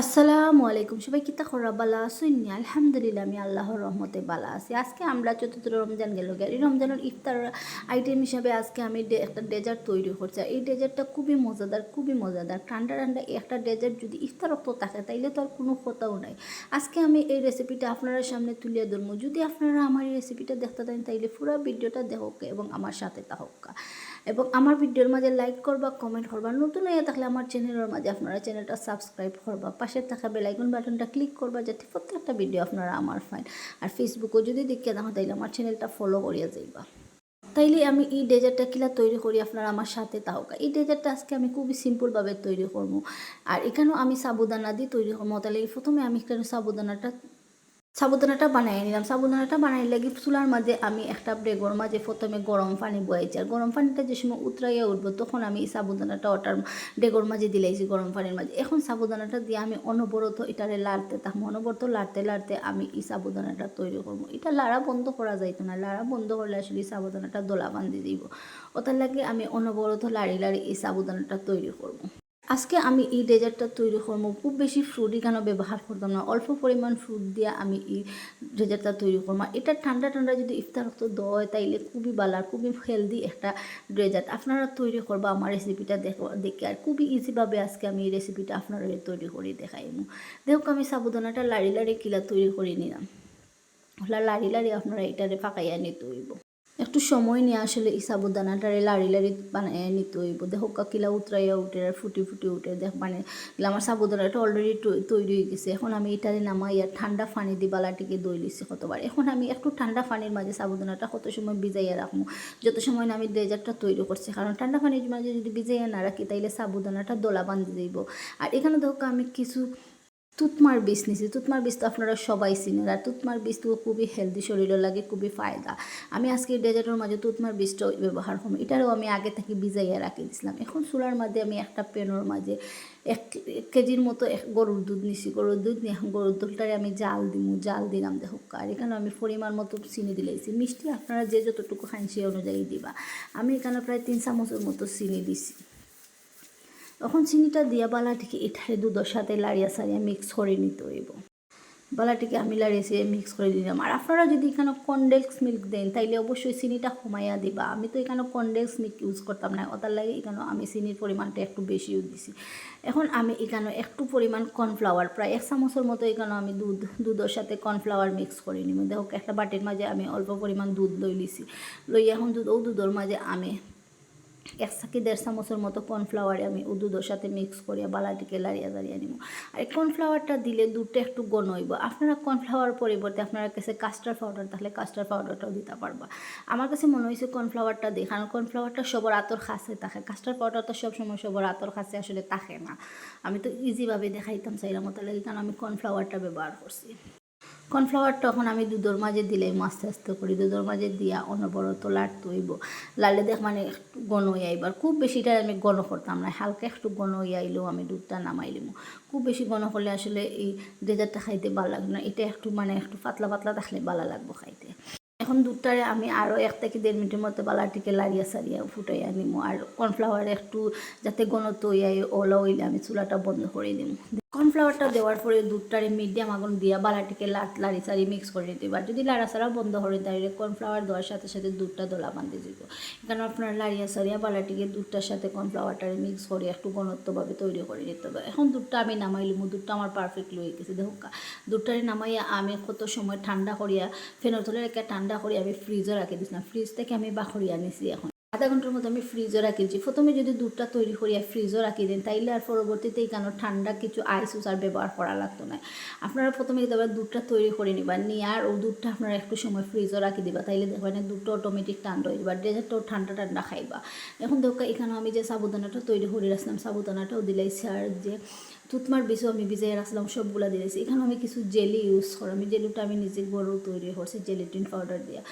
আসসালামু আলাইকুম। সবাই কিতা খরা বালা আসুননি আলহামদুলিল্লাহ, আমি আল্লাহর রহমতে বালা আছি। আজকে আমরা চতুর্থ রমজান গেল। এই রমজানের ইফতার আইটেম হিসাবে আজকে আমি একটা ডেজার্ট তৈরি করছি। এই ডেজার্টটা খুবই মজাদার খুবই মজাদার। ঠান্ডা ঠান্ডা একটা ডেজার্ট যদি ইফতার তো থাকে, তাইলে তো আর কোনো কথাও নাই। আজকে আমি এই রেসিপিটা আপনারা সামনে তুলে ধরবো। যদি আপনারা আমার এই রেসিপিটা দেখতে দেন তাইলে পুরো ভিডিওটা দেখোক এবং আমার সাথে তাহক এবং আমার ভিডিওর মাঝে লাইক করবা কমেন্ট করবা। নতুন হয়ে থাকলে আমার চ্যানেলের মাঝে আপনারা চ্যানেলটা সাবস্ক্রাইব করবা। পাশে থাকা বেলাইকন বাটনটা ক্লিক করবা যাতে প্রত্যেকটা ভিডিও আপনারা আমার ফাইন আর ফেসবুকও যদি দেখে দেখো তাইলে আমার চ্যানেলটা ফলো করিয়া যাইবা। তাইলে আমি এই ডেজার্টটা কিলা তৈরি করি আপনারা আমার সাথে তাহকা এই ডেজার্টটা আজকে আমি খুবই সিম্পলভাবে তৈরি করব। আর এখানেও আমি সাবুদানা দিয়ে তৈরি করব। তাহলে প্রথমে আমি এখানে সাবুদানাটা সাবুদানাটা বানাই নিলাম। সাবুদানাটা বানাই লাগি চুলার মাঝে আমি একটা ব্রেগর মাঝে প্রথমে গরম পানি বয়াইছি আর গরম পানিটা যে সময় উতরাইয়া উঠবো, তখন আমি সাবুদানাটা ওটার ডেগর মাঝে দিলাইছি গরম পানির মাঝে। এখন সাবুদানাটা দিয়ে আমি অনবরত এটারে লাড়তে থাকব অনবরত লাড়তে লাড়তে আমি এই সাবুদানাটা তৈরি করব। এটা লাড়া বন্ধ করা যাইতো না, লাড়া বন্ধ করলে আসলে সাবুদানাটা দোলা বান্ধি দিব। ওটার লাগে আমি অনবরত লাড়ি লাড়ি এই সাবুদানাটা তৈরি করব। আজকে আমি এই ডেজার্টটা তৈরি করব। খুব বেশি ফ্রুট এখানে ব্যবহার করতাম না। অল্প পরিমাণ ফ্রুট দিয়ে আমি এই ডেজার্টটা তৈরি করব। এটা ঠান্ডা ঠান্ডা যদি ইফতার হতো দয় তাইলে খুবই ভালো আর খুবই হেলদি একটা ডেজার্ট। আপনারা তৈরি করব আমার রেসিপিটা দেখো, দেখে আর খুবই ইজিভাবে আজকে আমি এই রেসিপিটা আপনারা তৈরি করে দেখাইমু। দেখো আমি সাবুদানাটা লাড়ি লাড়ি কিলা তৈরি করে নিলাম। লাড়ি লাড়ি আপনারা এটারে ফাঁকাইয়া নিতে হইব একটু সময় নিয়ে আসলে এই সাবুদানাটারে লাড়ি লাড়ি বানায় নিতে হইব। দেখো, কাকিলা উতরাইয়া উঠে আর ফুটি ফুটি উঠে, দেখ মানে আমার সাবুদানাটা অলরেডি তৈরি হয়ে গেছে। এখন আমি এটারে নামাইয়া ঠান্ডা পানি দি বালাটিকে দই লিছি কতবার। এখন আমি একটু ঠান্ডা পানির মাঝে সাবুদানাটা কত সময় ভিজাইয়া রাখব, যত সময় না আমি ডেজার্টটা তৈরি করছি। কারণ ঠান্ডা পানির মাঝে যদি ভিজাইয়া না রাখি, তাইলে সাবুদানাটা দোলা বান্ধি দিব আর এখানে দেখো, আমি কিছু তুতমার বীজ নিছি তুতমার বীজ তো আপনারা সবাই চিনেন। আর তুতমার বীজ তো খুবই হেলদি শরীরের লাগে, খুবই ফায়দা। আমি আজকে ডেজার্টের মাঝে তুতমার বীজটাও ব্যবহার করব। এটারও আমি আগে থেকে ভিজাইয়া রাখি দিছিলাম। এখন চুলার মাঝে আমি একটা পেনোর মাঝে এক কেজির মতো এক গরুর দুধ নিছি। গরুর দুধ নিয়ে গরুর দুধটারে আমি জাল দিমু, জাল দিলাম। দেখো আর এখানে আমি পরিমাণ মতো চিনি দিলাইছি মিষ্টি আপনারা যে যতটুকু খান সেই অনুযায়ী দিবা। আমি এখানে প্রায় তিন চামচের মতো চিনি দিছি। তখন চিনিটা দিয়া বালাটিকে এঠারে দুধের সাথে লাড়িয়া সারিয়া মিক্স করে নিতে হইব। বালাটিকে আমি লাড়িয়েছি মিক্স করে দিলাম। আর আপনারা যদি এখানে কনডেক্স মিল্ক দেন, তাইলে অবশ্যই চিনিটা কমাইয়া দিবা। আমি তো এখানে কনডেক্স মিল্ক ইউজ করতাম না। ওটার লাগে এখানে আমি চিনির পরিমাণটা একটু বেশি দিছি। এখন আমি এখানে একটু পরিমাণ কর্নফ্লাওয়ার প্রায় এক চামচের মতো এখানে আমি দুধ, দুধের সাথে কর্নফ্লাওয়ার মিক্স করে নিব। দেখো, একটা বাটির মাঝে আমি অল্প পরিমাণ দুধ লই লিছি। লই এখন দুধ ও দুধের মাঝে আমি এক সাকি দেড় চামচের মতো কর্নফ্লাওয়ারে আমি দুধের সাথে মিক্স করিয়া বালাটিকে লাড়িয়া দাঁড়িয়ে নিব আর এই কর্নফ্লাওয়ারটা দিলে দুধটা একটু গণ হইব। আপনারা কর্নফ্লাওয়ার পরিবর্তে আপনার কাছে কাস্টার্ড পাউডার তাহলে কাস্টার্ড পাউডারটাও দিতে পারবা। আমার কাছে মনে হয়েছে কর্নফ্লাওয়ারটা দিই কারণ কর্নফ্লাওয়ারটা সবার আতর খাসে থাকে কাস্টার্ড পাউডার তো সবসময় সবার আতর খাসে, আসলে থাকে না। আমি তো ইজিভাবে দেখাইতাম, চাইলাম লাগে কারণ আমি কর্নফ্লাওয়ারটা ব্যবহার করছি। কর্নফ্লাওয়ার তখন আমি দুধের মাঝে দিলাই আস্তে আস্তে করি। দুধের মাঝে দিয়া অনবরত লাড়তে হইব লালে দেখ মানে একটু গণ হয়ে আইবার। খুব বেশিটা আমি গণ করতাম না, হালকা একটু গণ হয়ে আইলেও আমি দুধটা নামাইলিম খুব বেশি গণ করলে আসলে এই ডেজার্টটা খাইতে ভালো লাগবে না। এটা একটু মানে একটু পাতলা পাতলা থাকলে ভালো লাগবো খাইতে। এখন দুধটারে আমি আরও এক থেকে দেড় মিনিটের মতো বালাটিকে লাড়িয়া সারিয়া ফুটাইয়া নিমো। আর কর্নফ্লাওয়ার একটু যাতে গণত হইয়া ওলা হইলে আমি চুলাটা বন্ধ করে দিম। কর্নফ্লাওয়ারটা দেওয়ার পরে দুধটারে মিডিয়াম আগুন দিয়া বালাটিকে লাট লাড়ি সারি মিক্স করে নিতে এবার যদি লাড়া সারা বন্ধ করে তাহলে কর্নফ্লাওয়ার দেওয়ার সাথে সাথে দুধটা দোলা বান্ধে দিব। এখানে আপনার লাড়িয়া সারিয়া বালাটিকে দুধটার সাথে কর্নফ্লাওয়ারটারে মিক্স করে একটু ঘনত্বভাবে তৈরি করে নিতে হবে। এখন দুধটা আমি নামাইলিমু, দুধটা আমার পারফেক্ট হয়ে গেছে। দেখো দুধটারে নামাইয়া আমি কত সময় ঠান্ডা করিয়া, ফেনের তলে রেখে ঠান্ডা করিয়া আমি ফ্রিজে রাখি দিয়েছিলাম ফ্রিজ থেকে আমি বাখরিয়া নিছি এখন। আধা ঘণ্টার মতো আমি ফ্রিজও রাখিছি প্রথমে যদি দুধটা তৈরি করিয়া ফ্রিজও রাখি দেন, তাইলে আর পরবর্তীতে এখানে ঠান্ডা কিছু আইস উস আর ব্যবহার করা লাগতো না। আপনারা প্রথমে এবার দুধটা তৈরি করে নিবা, নিয়ে আর ও দুধটা আপনারা একটু সময় ফ্রিজও রাখি দিবা, তাইলে দেখবেন দুধটা অটোমেটিক ঠান্ডা হয়ে যাবে। ডেজার্টটাও ঠান্ডা ঠান্ডা খাইবা। এখন দেখো এখানে আমি যে সাবুদানাটা তৈরি করে রাখলাম সাবুদানাটাও দিলাইছি আর যে তুতমার বিষও আমি ভিজাই রাখলাম সবগুলা দিয়েছি এখানে আমি কিছু জেলি ইউজ করি আমি জেলিটা আমি নিজে গরু তৈরি করছি জেলিটিন পাউডার দিয়া।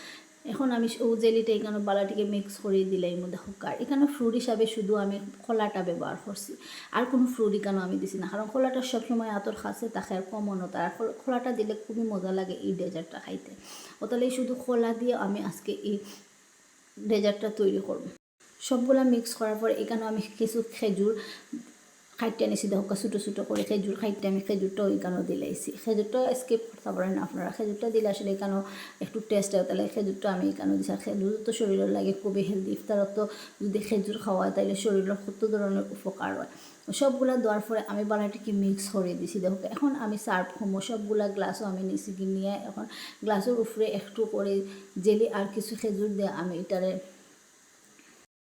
এখন আমি ও জেলিটা এখানে বালাটিকে মিক্স করে দিলাই মধ্যে হুকার এখানে ফ্রুট হিসাবে শুধু আমি খোলাটা ব্যবহার করছি। আর কোনো ফ্রুট এখানে আমি দিছি না। কারণ খোলাটা সবসময় আতর খাসে তাকে আর কমনও তার। খোলাটা দিলে খুবই মজা লাগে এই ডেজার্টটা খাইতে। ও তাহলে শুধু খোলা দিয়ে আমি আজকে এই ডেজার্টটা তৈরি করব। সবগুলা মিক্স করার পর এখানে আমি কিছু খেজুর খাইটটা নিছি দেখো ছোটো ছোটো করে খেজুর খাইটটা আমি খেজুরটা ওইখানেও দিলাইছি খেজুরটা স্কিপ করতে পারেন আপনারা খেজুরটা দিলে আসলে এখানেও একটু টেস্ট হয়, তাহলে খেজুরটা আমি এখানেও দিছি। আর খেজুর তো শরীরের লাগে খুবই হেলদি ইফতারত যদি খেজুর খাওয়া হয়, তাহলে শরীরের কত ধরনের উপকার হয়। সবগুলা দেওয়ার পরে আমি বালাটিকে মিক্স করে দিছি দেখো এখন আমি সার্ভ করব সবগুলা গ্লাসও আমি নিছি নিয়ে এখন গ্লাসের উপরে একটু করে জেলি আর কিছু খেজুর দিয়ে আমি এটারে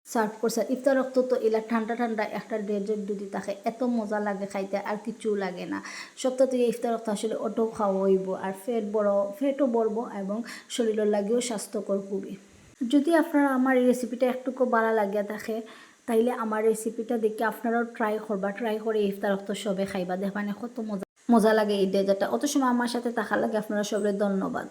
সার্ভ করছে। ইফতার রক্ত তো এলা ঠান্ডা ঠান্ডা একটা ডেজার্ট যদি থাকে, এত মজা লাগে খাইতে আর কিছু লাগে না। সপ্তাহ থেকে ইফতার রক্ত আসলে অটো খাওয়া হইব আর ফেট বড়, ফেটও বড়বো এবং শরীরের লাগেও স্বাস্থ্যকর খুবই। যদি আপনারা আমার এই রেসিপিটা একটুকু ভালো লাগিয়া থাকে, তাইলে আমার রেসিপিটা দেখে আপনারাও ট্রাই করবা ট্রাই করে ইফতার রক্ত সবে খাইবা। দেখবানে কত মজা মজা লাগে এই ডেজার্টটা। অত সময় আমার সাথে থাকার লাগে, আপনারা সবাই ধন্যবাদ।